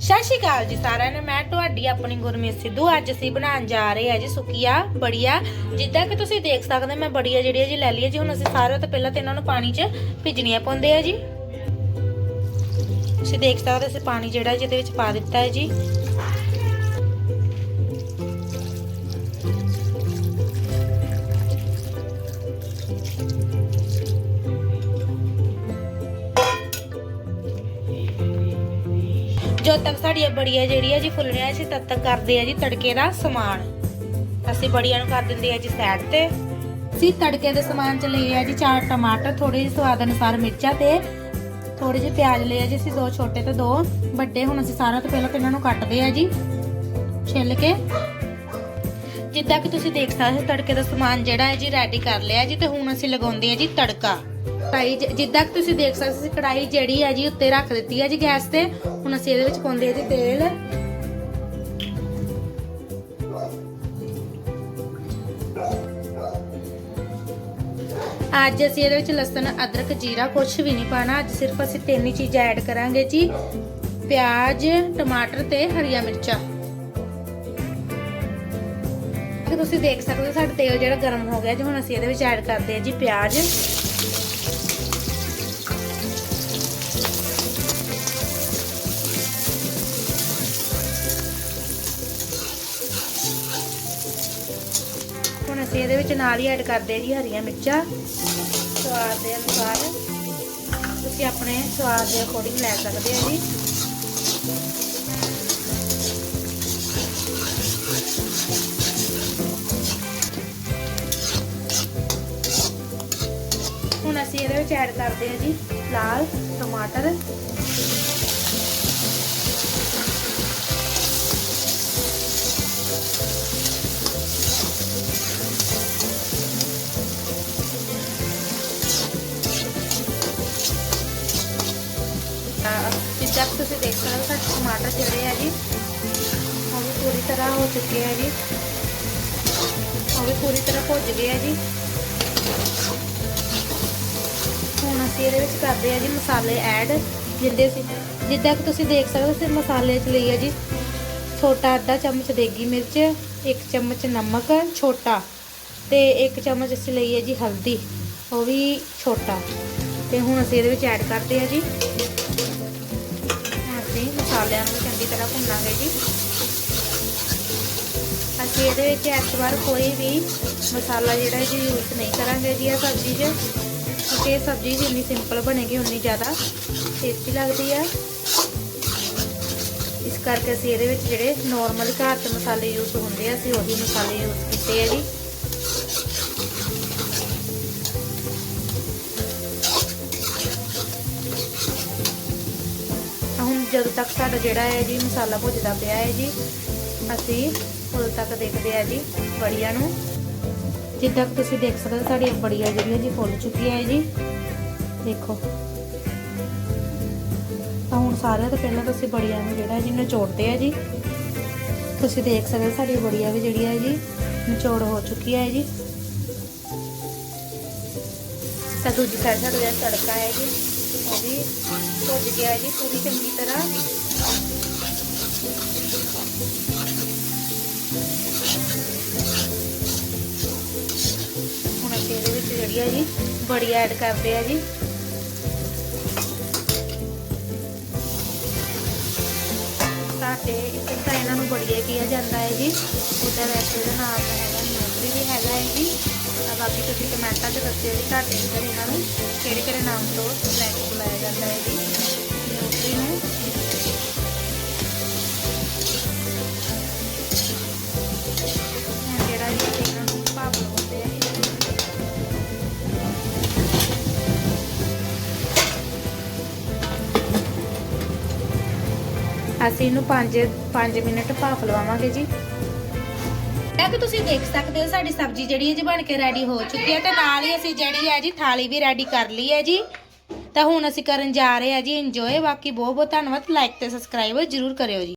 ਸਤਿ ਸ਼੍ਰੀ ਅਕਾਲ ਜੀ ਸਾਰਿਆਂ ਨੂੰ। ਮੈਂ ਤੁਹਾਡੀ ਆਪਣੀ ਗੁਰਮੀਤ ਸਿੱਧੂ। ਅੱਜ ਅਸੀਂ ਬਣਾਉਣ ਜਾ ਰਹੇ ਹਾਂ ਜੀ ਸੁੱਕੀਆ, ਬੜੀਆ। ਜਿੱਦਾਂ ਕਿ ਤੁਸੀਂ ਦੇਖ ਸਕਦੇ ਮੈਂ ਬੜੀਆ ਜਿਹੜੀ ਹੈ ਜੀ ਲੈ ਲਈ ਹੈ ਜੀ। ਹੁਣ ਅਸੀਂ ਸਾਰਿਆਂ ਤੋਂ ਪਹਿਲਾਂ ਤੇ ਇਹਨਾਂ ਨੂੰ ਪਾਣੀ 'ਚ ਭਿੱਜਣੀਆਂ ਪਾਉਂਦੇ ਆ ਜੀ। ਤੁਸੀਂ ਦੇਖ ਸਕਦੇ ਅਸੀਂ ਪਾਣੀ ਜਿਹੜਾ ਜਿਹਦੇ ਵਿੱਚ ਪਾ ਦਿੱਤਾ ਹੈ ਜੀ। ਜਦ ਤੱਕ ਸਾਡੀਆਂ ਬੜੀਆਂ ਜਿਹੜੀਆਂ ਜੀ ਫੁੱਲਣੀਆਂ ਅਸੀਂ ਤਦ ਤੱਕ ਕਰਦੇ ਆ ਜੀ ਤੜਕੇ ਦਾ ਸਮਾਨ। ਅਸੀਂ ਬੜੀਆਂ ਨੂੰ ਕਰ ਦਿੰਦੇ ਆ ਜੀ ਸਾਈਡ ਤੇ। ਅਸੀਂ ਤੜਕੇ ਦੇ ਸਮਾਨ ਚ ਲਏ ਆ ਜੀ ਚਾਰ ਟਮਾਟਰ ਥੋੜੇ ਜਿਹੇ ਸਵਾਦ ਅਨੁਸਾਰ ਮਿਰਚਾਂ ਤੇ ਥੋੜੇ ਜਿਹੇ ਪਿਆਜ਼ ਲਏ ਆ ਜੀ, ਅਸੀਂ ਦੋ ਛੋਟੇ ਤੇ ਦੋ ਵੱਡੇ, ਹੁਣ ਅਸੀਂ ਸਾਰਿਆਂ ਤੋਂ ਪਹਿਲਾਂ ਤੇ ਇਹਨਾਂ ਨੂੰ ਕੱਟਦੇ ਆ ਜੀ ਛਿੱਲ ਕੇ। ਜਿੱਦਾਂ ਕਿ ਤੁਸੀਂ ਦੇਖ ਸਕਦੇ ਹੋ, ਤੜਕੇ ਦਾ ਸਮਾਨ ਜਿਹੜਾ ਹੈ ਜੀ ਰੈਡੀ ਕਰ ਲਿਆ ਜੀ ਤੇ ਹੁਣ ਅਸੀਂ ਲਗਾਉਂਦੇ ਆ ਜੀ ਤੜਕਾ। ਕੜਾਈ ਜਿੱਦਾਂ ਕਿ ਤੁਸੀਂ ਦੇਖ ਸਕਦੇ ਸੀ, ਕੜਾਈ ਜਿਹੜੀ ਹੈ ਜੀ ਉੱਤੇ ਰੱਖ ਦਿੱਤੀ ਹੈ ਜੀ ਗੈਸ ਤੇ। ਹੁਣ ਅਸੀਂ ਇਹਦੇ ਵਿੱਚ ਪਾਉਂਦੇ ਆ ਜੀ ਤੇਲ। ਅੱਜ ਅਸੀਂ ਇਹਦੇ ਵਿੱਚ ਲਸਣ, ਅਦਰਕ, ਜੀਰਾ ਕੁਝ ਵੀ ਨਹੀਂ ਪਾਣਾ ਅੱਜ ਸਿਰਫ ਅਸੀਂ ਤਿੰਨ ਹੀ ਚੀਜ਼ਾਂ ਐਡ ਕਰਾਂਗੇ ਜੀ। ਪਿਆਜ਼, ਟਮਾਟਰ ਤੇ ਹਰੀਆਂ ਮਿਰਚਾਂ। ਤੁਸੀਂ ਦੇਖ ਸਕਦੇ ਹੋ, ਸਾਡਾ ਤੇਲ ਜਿਹੜਾ ਗਰਮ ਹੋ ਗਿਆ ਜੀ। ਹੁਣ ਅਸੀਂ ਇਹਦੇ ਵਿੱਚ ਐਡ ਕਰਦੇ ਹਾਂ ਜੀ ਪਿਆਜ਼। ਅਸੀਂ ਇਹਦੇ ਵਿੱਚ ਨਾਲ ਹੀ ਐਡ ਕਰਦੇ ਜੀ ਹਰੀਆਂ ਮਿਰਚਾਂ। ਸਵਾਦ ਦੇ ਅਨੁਸਾਰ ਤੁਸੀਂ ਆਪਣੇ ਸਵਾਦ ਦੇ ਅਕੋਰਡਿੰਗ ਲੈ ਸਕਦੇ ਹੋ ਜੀ। ਹੁਣ ਅਸੀਂ ਇਹਦੇ ਵਿੱਚ ਐਡ ਕਰਦੇ ਹਾਂ ਜੀ ਲਾਲ ਟਮਾਟਰ। ਜਿੱਦਾਂ ਕਿ ਤੁਸੀਂ ਦੇਖ ਸਕਦੇ ਹੋ, ਸਾਡੇ ਟਮਾਟਰ ਜਿਹੜੇ ਆ ਜੀ, ਉਹ ਵੀ ਪੂਰੀ ਤਰ੍ਹਾਂ ਹੋ ਚੁੱਕੇ ਆ ਜੀ। ਉਹ ਵੀ ਪੂਰੀ ਤਰ੍ਹਾਂ ਭੁੱਜ ਗਏ ਆ ਜੀ। ਹੁਣ ਅਸੀਂ ਇਹਦੇ ਵਿੱਚ ਕਰਦੇ ਆ ਜੀ ਮਸਾਲੇ ਐਡ, ਜਿੰਦੇ ਅਸੀਂ ਜਿੱਦਾਂ ਕਿ ਤੁਸੀਂ ਦੇਖ ਸਕਦੇ ਹੋ, ਅਸੀਂ ਮਸਾਲੇ ਚ ਲਈ ਆ ਜੀ ਛੋਟਾ ਅੱਧਾ ਚਮਚ ਦੇਗੀ ਮਿਰਚ, ਇੱਕ ਚਮਚ ਨਮਕ, ਛੋਟਾ। ਤੇ ਇੱਕ ਚਮਚ ਅਸੀਂ ਲਈ ਹੈ ਜੀ ਹਲਦੀ, ਉਹ ਵੀ ਛੋਟਾ। ਤੇ ਹੁਣ ਅਸੀਂ ਇਹਦੇ ਵਿੱਚ ਐਡ ਕਰਦੇ ਆ ਜੀ। ਮਸਾਲਿਆਂ ਨੂੰ ਚੰਗੀ ਤਰ੍ਹਾਂ ਭੁੰਨਾਂਗੇ ਜੀ। ਅਸੀਂ ਇਹਦੇ ਵਿੱਚ ਇਸ ਵਾਰ ਕੋਈ ਵੀ ਮਸਾਲਾ ਜਿਹੜਾ ਜੀ ਯੂਜ਼ ਨਹੀਂ ਕਰਾਂਗੇ ਜੀ ਇਹ ਸਬਜ਼ੀ 'ਚ। ਕਿਉਂਕਿ ਇਹ ਸਬਜ਼ੀ ਜਿੰਨੀ ਸਿੰਪਲ ਬਣੇਗੀ, ਉਨੀ ਜ਼ਿਆਦਾ ਟੇਸਟੀ ਲੱਗਦੀ ਆ। ਇਸ ਕਰਕੇ ਅਸੀਂ ਇਹਦੇ ਵਿੱਚ ਜਿਹੜੇ ਨਾਰਮਲ ਘਰ 'ਚ ਮਸਾਲੇ ਯੂਜ਼ ਹੁੰਦੇ ਆ, ਅਸੀਂ ਉਹੀ ਮਸਾਲੇ ਯੂਜ਼ ਕੀਤੇ ਆ ਜੀ। ਜਦੋਂ ਤੱਕ ਸਾਡਾ ਜਿਹੜਾ ਹੈ ਜੀ ਮਸਾਲਾ ਭੁੱਜਦਾ ਪਿਆ ਹੈ ਜੀ, ਅਸੀਂ ਉਦੋਂ ਤੱਕ ਦੇਖਦੇ ਆ ਜੀ ਬੜੀਆਂ ਨੂੰ। ਜਿੱਦਾਂ ਤੁਸੀਂ ਦੇਖ ਸਕਦੇ ਹੋ, ਸਾਡੀਆਂ ਬੜੀਆਂ ਜਿਹੜੀਆਂ ਜੀ ਫੁੱਲ ਚੁੱਕੀਆਂ ਹੈ ਜੀ। ਦੇਖੋ। ਤਾਂ ਹੁਣ ਸਾਰਿਆਂ ਤੋਂ ਪਹਿਲਾਂ ਤੁਸੀਂ ਬੜੀਆਂ ਨੂੰ ਜਿਹੜਾ ਜੀ ਨਿਚੋੜਦੇ ਆ ਜੀ। ਤੁਸੀਂ ਦੇਖ ਸਕਦੇ ਹੋ ਸਾਡੀ ਬੜੀਆਂ ਵੀ ਜਿਹੜੀ ਹੈ ਜੀ ਨਿਚੋੜ ਹੋ ਚੁੱਕੀ ਹੈ ਜੀ। ਤਾਂ ਦੂਜੀ ਸਾਈਡ ਸਾਡਾ ਜਿਹੜਾ ਤੜਕਾ ਹੈ ਜੀ ਉਹ ਵੀ ਭੁੱਜ ਗਿਆ ਜੀ, ਪੂਰੀ ਚੰਗੀ ਤਰ੍ਹਾਂ। ਹੁਣ ਅਸੀਂ ਇਹਦੇ ਵਿੱਚ ਜਿਹੜੀ ਹੈ ਜੀ, ਬੜੀ ਐਡ ਕਰਦੇ ਆ ਜੀ। ਸਾਡੇ ਇੱਥੇ ਤਾਂ ਇਹਨਾਂ ਨੂੰ ਬੜੀਆ ਕਿਹਾ ਜਾਂਦਾ ਹੈ ਜੀ, ਉਹਦਾ ਵੈਸੇ ਦਾ ਨਾਮ ਹੈਗਾ ਨਿਊਟਰੀ ਵੀ ਹੈਗਾ ਹੈ ਜੀ। ਤਾਂ ਬਾਕੀ ਤੁਸੀਂ ਕਮੈਂਟਾਂ 'ਚ ਦੱਸਿਓ ਜੀ ਤੁਹਾਡੇ ਇੱਧਰ ਇਹਨਾਂ ਨੂੰ ਕਿਹੜੇ ਕਿਹੜੇ ਨਾਮ ਤੋਂ ਲੈ ਕੇ ਬੁਲਾਇਆ ਜਾਂਦਾ ਹੈ ਜੀ? ਨਿਊਟਰੀ ਨੂੰ। ਜਿਹੜਾ ਜੀ ਇਹਨਾਂ ਨੂੰ ਭਾਪ ਲਵਾਉਂਦੇ ਆ ਅਸੀਂ ਇਹਨੂੰ 5 5 ਮਿੰਟ ਭਾਫ ਲਵਾਵਾਂਗੇ ਜੀ। ਤਾਂ ਕਿ ਤੁਸੀਂ ਦੇਖ ਸਕਦੇ ਹੋ ਸਾਡੀ ਸਬਜ਼ੀ ਜਿਹੜੀ ਹੈ ਜੀ ਬਣ ਕੇ ਰੈਡੀ ਹੋ ਚੁੱਕੀ ਹੈ ਤੇ ਨਾਲ ਹੀ ਅਸੀਂ ਜਿਹੜੀ ਹੈ ਜੀ ਥਾਲੀ ਵੀ ਰੈਡੀ ਕਰ ਲਈ ਹੈ ਜੀ। ਤਾਂ ਹੁਣ ਅਸੀਂ ਕਰਨ ਜਾ ਰਹੇ ਹਾਂ ਜੀ ਇੰਜੋਏ ਬਾਕੀ ਬਹੁਤ ਬਹੁਤ ਧੰਨਵਾਦ। ਲਾਈਕ ਤੇ ਸਬਸਕ੍ਰਾਈਬ ਜ਼ਰੂਰ ਕਰਿਓ ਜੀ।